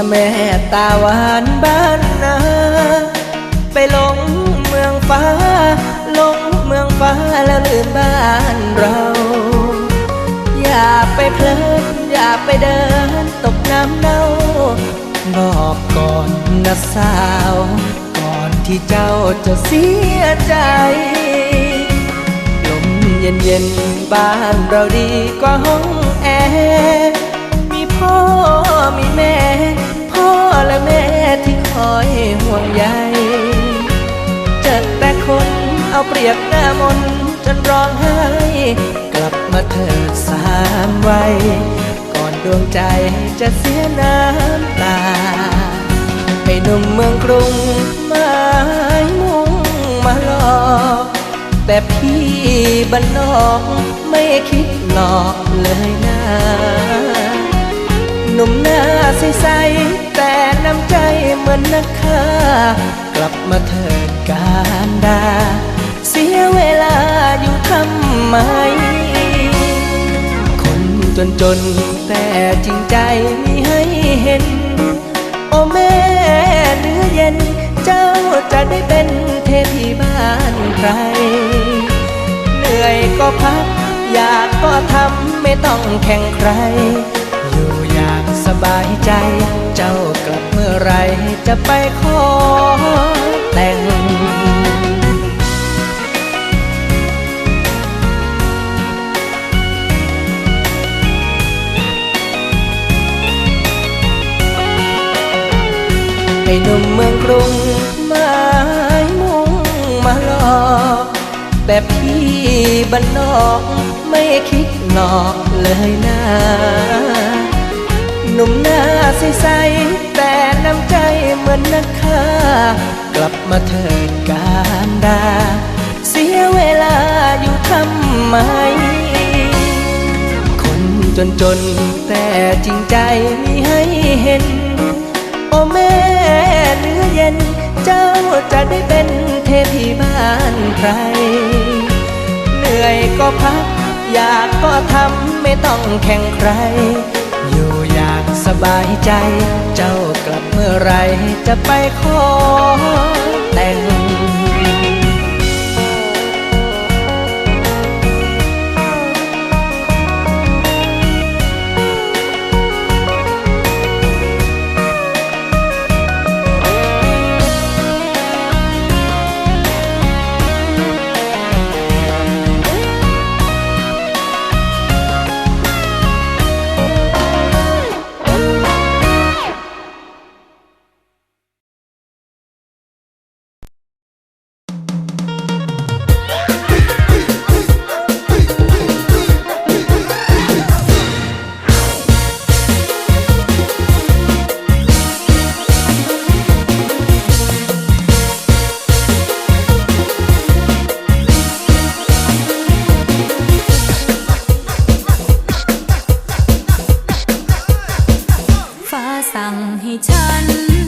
นะแม่ตาหวานบ้านนาไปหลงเมืองฟ้าหลงเมืองฟ้าแล้วลืมบ้านเรา อย่าไปเพลินอย่าไปเดินตกน้ำเน่าบอกก่อนนะสาว ก่อนที่เจ้าจะเสียใจลมเย็นเย็นๆบ้านเราดีกว่าห้องแอร์ พ่อมีแม่ พ่อและแม่ที่คอยห่วงใยเจอแต่คนเอาเปรียบหน้ามนจนร้องไห้ กลับมาเถิดสามวัยก่อนดวงใจจะเสียน้ำตาให้หนุ่มเมืองกรุงไม้มุ่งมาหลอกแต่พี่บ้านนอกไม่คิดหลอกเลยนะ หนุ่มหน้าใสๆแต่น้ำใจเหมือนนักฆ่ากลับมาเถิดการดา เสียเวลาอยู่ทำไม คนจนจนๆแต่จริงใจมีให้เห็น โอ้แม่เนื้อเย็น เจ้าจะได้เป็นเทพีบ้านใคร เหนื่อยก็พัก อยากก็ทำไม่ต้องแข่งใคร สบายใจ เจ้ากลับเมื่อไรจะไปขอแต่งให้หนุ่มเมืองกรุงไม้มุ่งมาหลอกแต่พี่บ้านนอก ไม่คิดหลอกเลยนะ หนุ่มหน้าใสๆแต่น้ำใจเหมือนนักฆ่ากลับมาเถิดการดา เสียเวลาอยู่ทำไม คนจนจนแต่จริงใจมีให้เห็น โอแม่เนื้อเย็น เจ้าจะได้เป็นเทพีบ้านใคร เหนื่อยก็พัก อยากก็ทำไม่ต้องแข่งใครอยู่ สบายใจ เจ้ากลับเมื่อไรจะไปขอ one.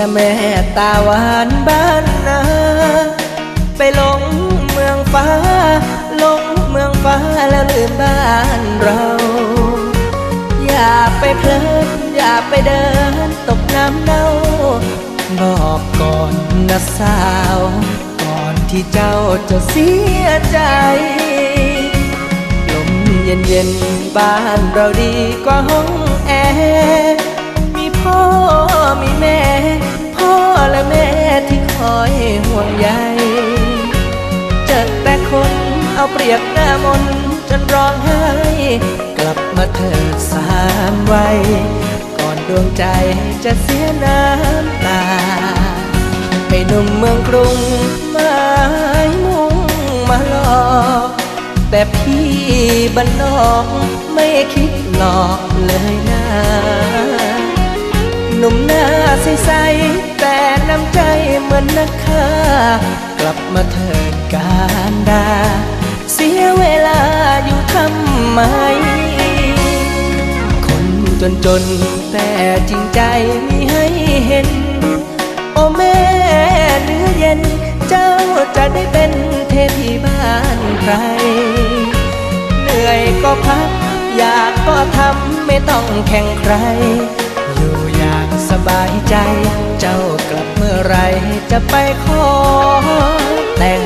นะแม่ตาหวานบ้านนาไปหลงเมืองฟ้าหลงเมืองฟ้าแล้วลืมบ้านเรา อย่าไปเพลินอย่าไปเดินตกน้ำเน่า บอกก่อนนะสาว ก่อนที่เจ้าจะเสียใจลมเย็นเย็นบ้านเราดีกว่าห้องแอร์มีพ่อ มีแม่ พ่อและแม่ที่คอยห่วงใยเจอแต่คนเอาเปรียบหน้ามนจนร้องไห้ กลับมาเถิดสามวัยก่อนดวงใจจะเสียน้ำตาไอ้หนุ่มเมืองกรุงไม้มุ่งมาหลอกแต่พี่บ้านนอกไม่คิดหลอกเลยนะ ใสแต่น้ำใจเหมือนนักฆ่ากลับมาเถิดการดา เสียเวลาอยู่ทำไม คนจนจนๆแต่จริงใจมีให้เห็น โอแม่เนื้อเย็น เจ้าจะได้เป็นเทพีบ้านใคร เหนื่อยก็พัก อยากก็ทำไม่ต้องแข่งใคร อยู่อย่างสบายใจ เจ้ากลับเมื่อไรจะไปขอแต่ง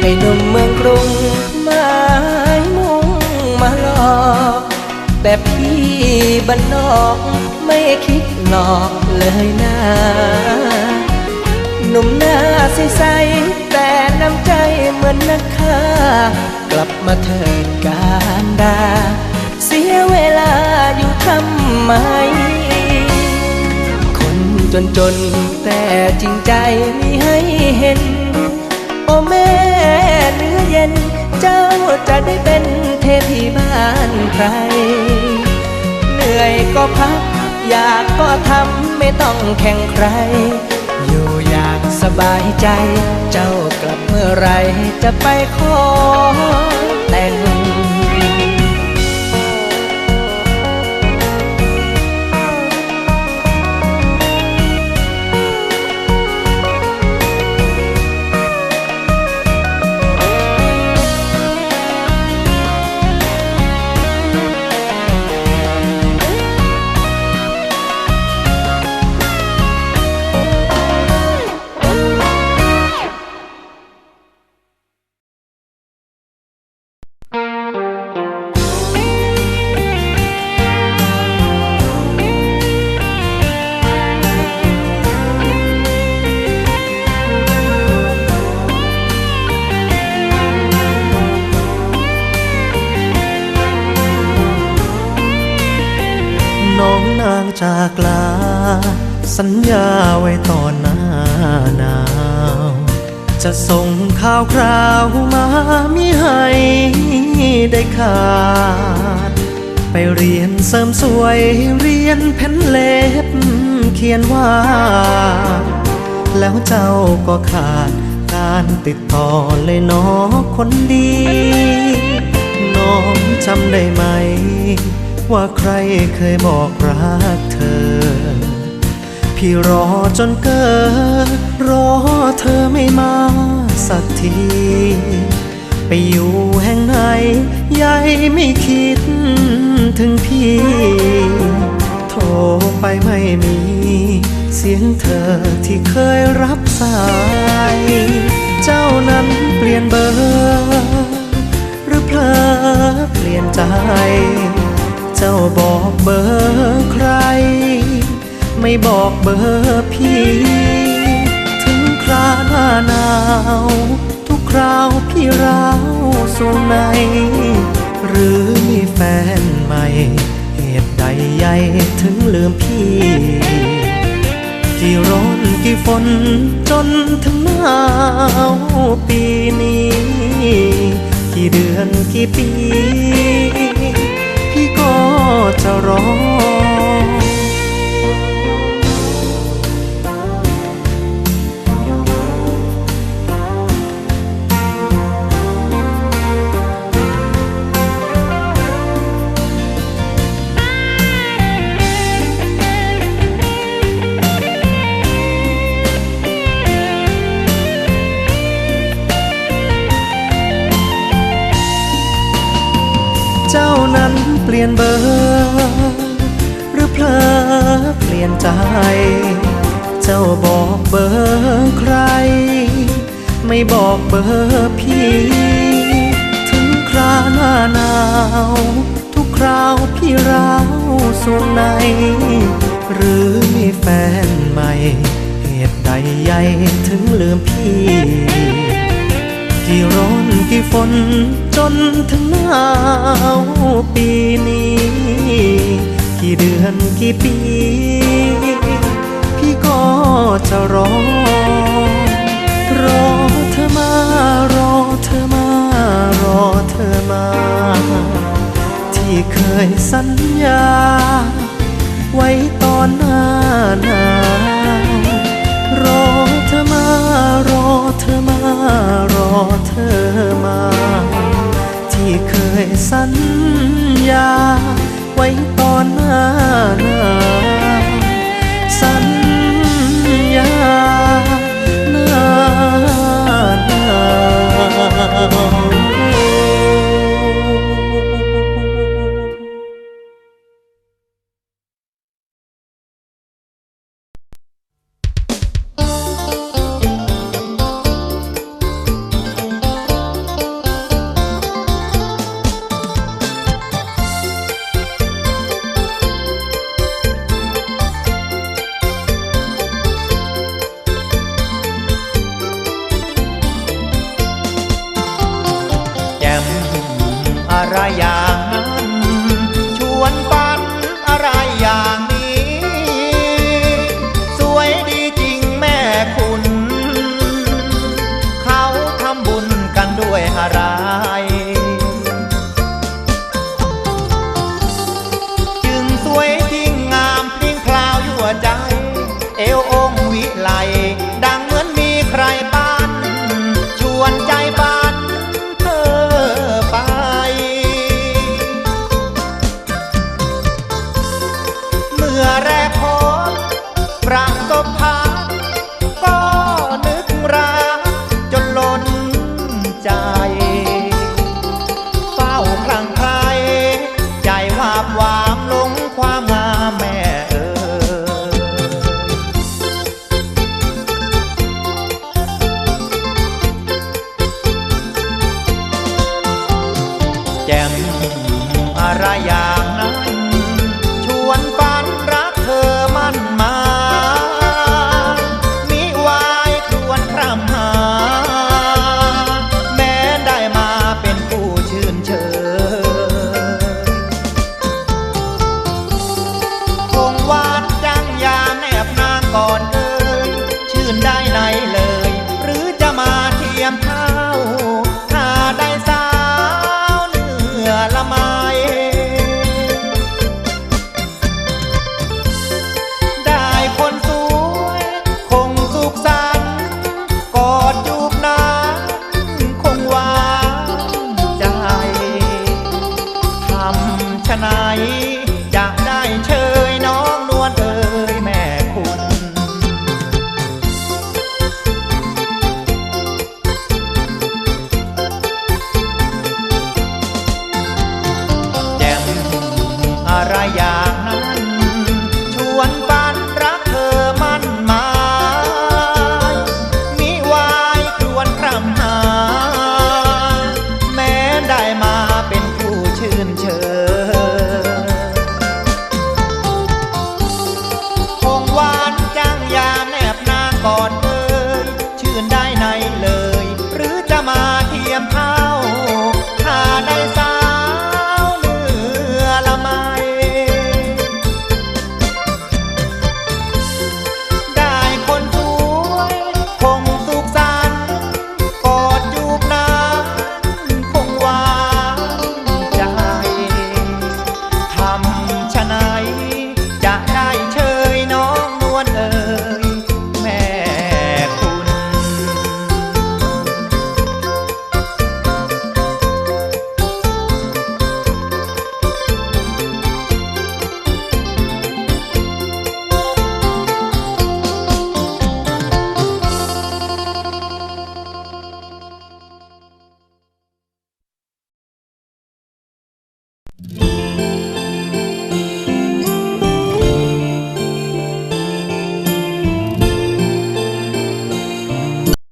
ให้หนุ่มเมืองกรุงไม้มุ่งมาหลอกแต่พี่บ้านนอกไม่คิดหลอกเลยนะ หนุ่มหน้าใสๆแต่น้ำใจเหมือนนักฆ่ากลับมาเถิดการดา เสียเวลาอยู่ทำไม คนจนจนแต่จริงใจมีให้เห็น โอ้แม่เนื้อเย็น เจ้าจะได้เป็นเทพีบ้านใคร เหนื่อยก็พัก อยากก็ทำไม่ต้องแข่งใคร สบายใจ เจ้ากลับเมื่อไรจะไปขอ สัญญาไว้ตอนหน้าหนาว จะส่งข่าวคราวมามิให้ได้ขาด ไปเรียนเสริมสวยเรียนเพ้นเล็บเขียนว่า แล้วเจ้าก็ขาดการติดต่อเลยน้องคนดี น้องจำได้ไหม ว่าใครเคยบอกรักเธอ พี่รอจนเกิดรอเธอไม่มาสักที ไปอยู่แห่งไหนยายไม่คิดถึงพี่ โทรไปไม่มี เสียงเธอที่เคยรับสาย เจ้านั้นเปลี่ยนเบอร์หรือเพลอเปลี่ยนใจ เจ้าบอกเบอร์ใคร ไม่บอกเบอร์พี่ ถึงคราหน้าหนาว ทุกคราวพี่ร้าวส่วนใน หรือมีแฟนใหม่ เหตุใดใหญ่ถึงลืมพี่ กี่ร้อนกี่ฝนจนถึงหนาวปีนี้ กี่เดือนกี่ปี พี่ก็จะรอ ใจ เจ้าบอกเบอร์ใคร ไม่บอกเบอร์พี่ ถึงคราหน้าหนาว ทุกคราวพี่ร้าวส่วนในหรือมีแฟนใหม่ เหตุใดใหญ่ถึงลืมพี่กี่ร้อนกี่ฝนจนถึงหนาวปีนี้ กี่เดือนกี่ปี พี่ก็จะรอ รอเธอมารอเธอมารอเธอมา ที่เคยสัญญา ไว้ตอนหน้าหนาวรอเธอมารอเธอมารอเธอมา ที่เคยสัญญา ไว้ตอนหน้าหนาวสัญญาหน้าหนาว ประสบพบ ไหน